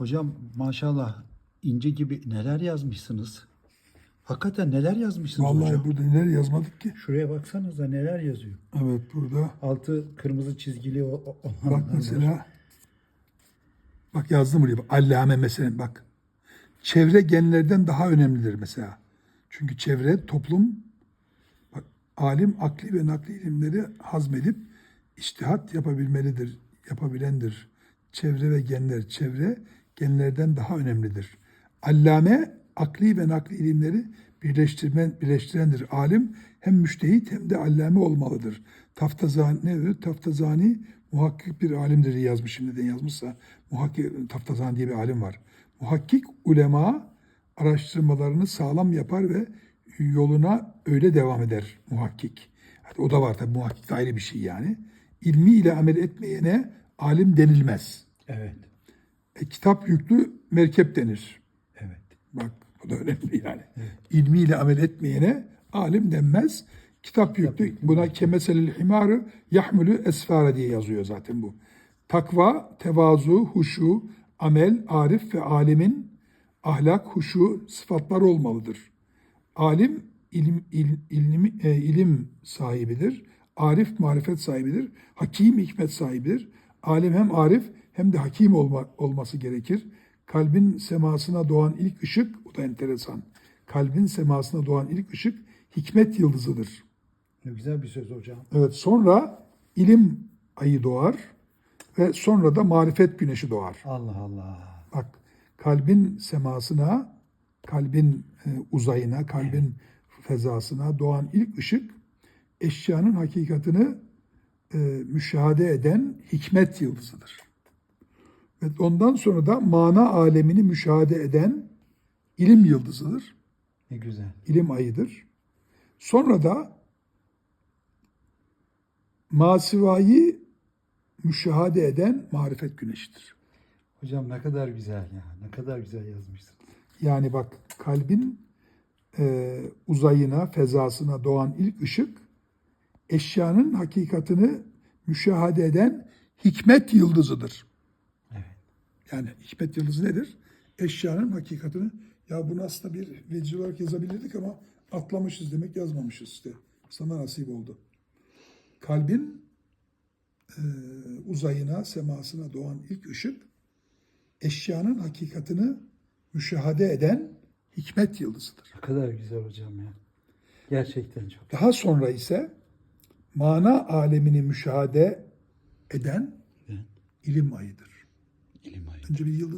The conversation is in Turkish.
Hocam maşallah ince gibi neler yazmışsınız. Hakikaten neler yazmışsınız Vallahi hocam. burada neler yazmadık ki. Şuraya baksanıza neler yazıyor. Evet burada. Altı kırmızı çizgili o- o- olanlar Bak var. mesela. Bak yazdım buraya. Bak, Allame mesela bak. Çevre genlerden daha önemlidir mesela. Çünkü çevre toplum bak, alim akli ve nakli ilimleri hazmedip iştihat yapabilmelidir, yapabilendir. Çevre ve genler, çevre genlerden daha önemlidir. Allame akli ve nakli ilimleri birleştirmen, birleştirendir. Alim hem müştehit hem de allame olmalıdır. Taftazani, ne diyor? Taftazani muhakkik bir alimdir diye yazmışım neden yazmışsa. Muhakkik, Taftazani diye bir alim var. Muhakkik ulema araştırmalarını sağlam yapar ve yoluna öyle devam eder muhakkik. Hadi o da var tabii muhakkik ayrı bir şey yani. İlmi ile amel etmeyene alim denilmez. Evet. E, kitap yüklü merkep denir. Evet. Bak bu da önemli yani. İlmiyle amel etmeyene alim denmez. Kitap yüklü. Buna kemeselil himarı yahmülü esfara diye yazıyor zaten bu. Takva, tevazu, huşu, amel, arif ve alimin ahlak, huşu sıfatlar olmalıdır. Alim ilim, il, ilim, e, ilim sahibidir. Arif marifet sahibidir. Hakim hikmet sahibidir. Alim hem arif hem de hakim olma, olması gerekir. Kalbin semasına doğan ilk ışık, bu da enteresan. Kalbin semasına doğan ilk ışık hikmet yıldızıdır. Ne güzel bir söz hocam. Evet sonra ilim ayı doğar ve sonra da marifet güneşi doğar. Allah Allah. Bak kalbin semasına, kalbin e, uzayına, kalbin fezasına doğan ilk ışık eşyanın hakikatini e, müşahede eden hikmet yıldızıdır. Ve ondan sonra da mana alemini müşahede eden ilim yıldızıdır. Ne güzel. ilim ayıdır. Sonra da masivayı müşahede eden marifet güneşidir. Hocam ne kadar güzel ya. Ne kadar güzel yazmışsınız. Yani bak kalbin e, uzayına, fezasına doğan ilk ışık eşyanın hakikatini müşahede eden hikmet yıldızıdır. Yani hikmet yıldızı nedir? Eşyanın hakikatini ya bunu aslında bir veciz olarak yazabilirdik ama atlamışız demek yazmamışız işte. Sana nasip oldu. Kalbin e, uzayına, semasına doğan ilk ışık eşyanın hakikatini müşahede eden hikmet yıldızıdır. Ne kadar güzel hocam ya. Gerçekten çok. Daha sonra ise mana alemini müşahede eden ilim ayıdır. İlim ayı. Önce bir yıldız